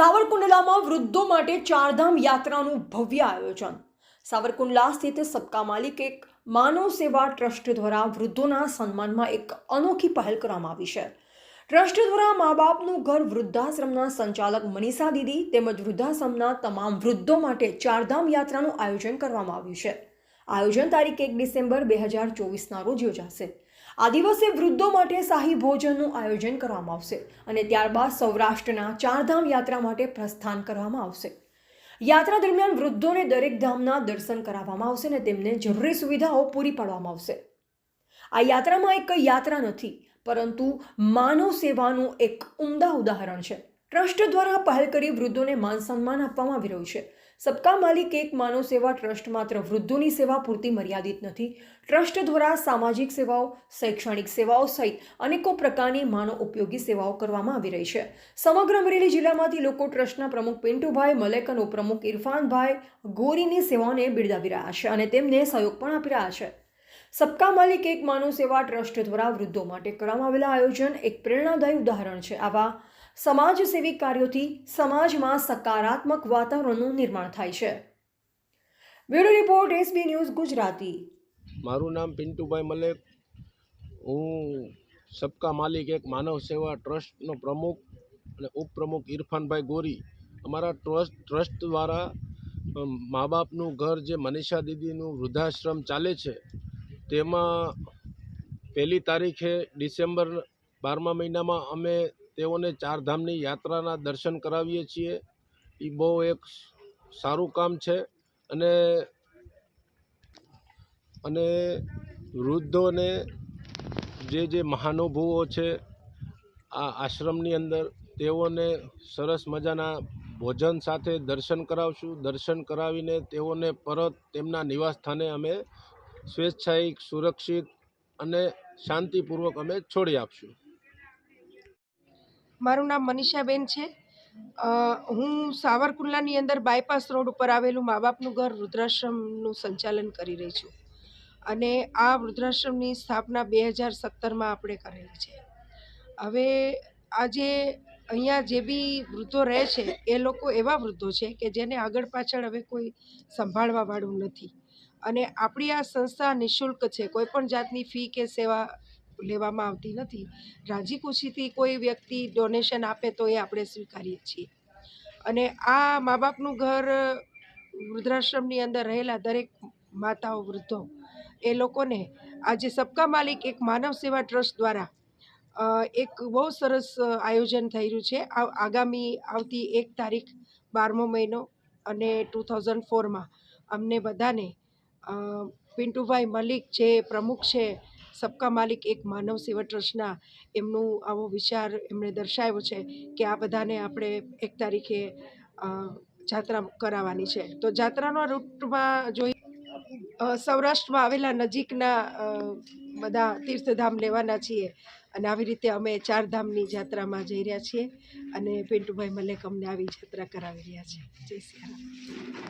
સાવરકુંડલામાં વૃદ્ધો માટે ચારધામ યાત્રાનું ભવ્ય આયોજન. સાવરકુંડલા સ્થિત સબકા માલિક એક માનવ સેવા ટ્રસ્ટ દ્વારા વૃદ્ધોના સન્માનમાં એક અનોખી પહેલ કરવામાં આવી છે. ટ્રસ્ટ દ્વારા મા બાપનું ઘર વૃદ્ધાશ્રમના સંચાલક મનીષા દીદી તેમજ વૃદ્ધાશ્રમના તમામ વૃદ્ધો માટે ચારધામ યાત્રાનું આયોજન કરવામાં આવ્યું છે. આયોજન તારીખ એક ડિસેમ્બર બે હજાર ચોવીસના રોજ યોજાશે. આ દિવસે વૃદ્ધો માટે શાહી ભોજનનું આયોજન કરવામાં આવશે અને ત્યારબાદ સૌરાષ્ટ્રના ચારધામ યાત્રા માટે પ્રસ્થાન કરવામાં આવશે. યાત્રા દરમિયાન વૃદ્ધોને દરેક ધામના દર્શન કરાવવામાં આવશે અને તેમને જરૂરી સુવિધાઓ પૂરી પાડવામાં આવશે. આ યાત્રામાં એક યાત્રા નથી, પરંતુ માનવ સેવાનું એક ઉમદા ઉદાહરણ છે. ટ્રસ્ટ દ્વારા પહેલ કરી વૃદ્ધોને માન સન્માન આપવામાં આવી રહ્યું છે. સબકા માલિક એક માનવ સેવા ટ્રસ્ટ માત્ર વૃદ્ધોની સેવા પૂરતી મર્યાદિત નથી. ટ્રસ્ટ દ્વારા સામાજિક સેવાઓ, શૈક્ષણિક સેવાઓ સહિત અનેકો પ્રકારની માનવ ઉપયોગી સેવાઓ કરવામાં આવી રહી છે. સમગ્ર અમરેલી જિલ્લામાંથી લોકો ટ્રસ્ટના પ્રમુખ પિન્ટુભાઈ મલેક અને ઉપપ્રમુખ ઇરફાનભાઈ ગોરીની સેવાઓને બિરદાવી રહ્યા છે અને તેમને સહયોગ પણ આપી રહ્યા છે. સબકા માલિક એક માનવ સેવા ટ્રસ્ટ દ્વારા વૃદ્ધો માટે કરવામાં આવેલા આયોજન એક પ્રેરણાદાયી ઉદાહરણ છે. આવા સમાજસેવી કાર્યોથી સમાજમાં સકારાત્મક વાતાવરણનું નિર્માણ થાય છે. Bureau report SB news, Gujarati. મારું નામ પિન્ટુભાઈ મલેક. હું સબકા માલિક એક માનવ સેવા ટ્રસ્ટનો પ્રમુખ અને ઉપપ્રમુખ ઇરફાનભાઈ ગોરી. અમારા ટ્રસ્ટ ટ્રસ્ટ દ્વારા મા બાપનું ઘર જે મનીષા દીદીનું વૃદ્ધાશ્રમ ચાલે છે, તેમાં પહેલી તારીખે ડિસેમ્બર બારમા મહિનામાં અમે તેઓને ચારધામની યાત્રાના દર્શન કરાવીએ છીએ. એ બહુ એક સારું કામ છે અને અને વૃદ્ધોને જે જે મહાનુભવો છે આ આશ્રમની અંદર તેઓને સરસ મજાના ભોજન સાથે દર્શન કરાવશું. દર્શન કરાવીને તેઓને પરત તેમના નિવાસ સ્થાને અમે સ્વેચ્છાયિક સુરક્ષિત અને શાંતિપૂર્વક અમે છોડી આપશું. મારું નામ મનીષાબેન છે. હું સાવરકુંડલાની અંદર બાયપાસ રોડ ઉપર આવેલું મા બાપનું ઘર વૃદ્ધાશ્રમનું સંચાલન કરી રહી છું. અને આ વૃદ્ધાશ્રમની સ્થાપના બે હજાર સત્તરમાં આપણે કરેલી છે. હવે આજે અહીંયા જે બી વૃદ્ધો રહે છે, એ લોકો એવા વૃદ્ધો છે કે જેને આગળ પાછળ હવે કોઈ સંભાળવાવાળું નથી. અને આપણી આ સંસ્થા નિઃશુલ્ક છે કોઈપણ જાતની ફી કે સેવા લેવામાં આવતી નથી. રાજી ખુશીથી કોઈ વ્યક્તિ ડોનેશન આપે તો એ આપણે સ્વીકારીએ છીએ. અને આ મા બાપનું ઘર વૃદ્ધાશ્રમની અંદર રહેલા દરેક માતાઓ વૃદ્ધો, એ લોકોને આજે સબકા માલિક એક માનવ સેવા ટ્રસ્ટ દ્વારા એક બહુ સરસ આયોજન થઈ રહ્યું છે. આગામી આવતી એક તારીખ બારમો મહિનો અને ટુ થાઉઝન્ડ ફોરમાં અમને બધાને પિન્ટુભાઈ મલિક જે પ્રમુખ છે સબકા માલિક એક માનવ સેવા ટ્રસ્ટના એમનું આવો વિચાર એમણે દર્શાવ્યો છે કે આ બધાને આપણે એક તારીખે જાત્રા કરાવવાની છે. તો જાત્રાના રૂટમાં જોઈ સૌરાષ્ટ્રમાં આવેલા નજીકના બધા તીર્થધામ લેવાના છીએ અને આવી રીતે અમે ચાર ધામની જાત્રામાં જઈ રહ્યા છીએ અને પિન્ટુભાઈ મલેક અમને આવી જાત્રા કરાવી રહ્યા છે. જય શ્રી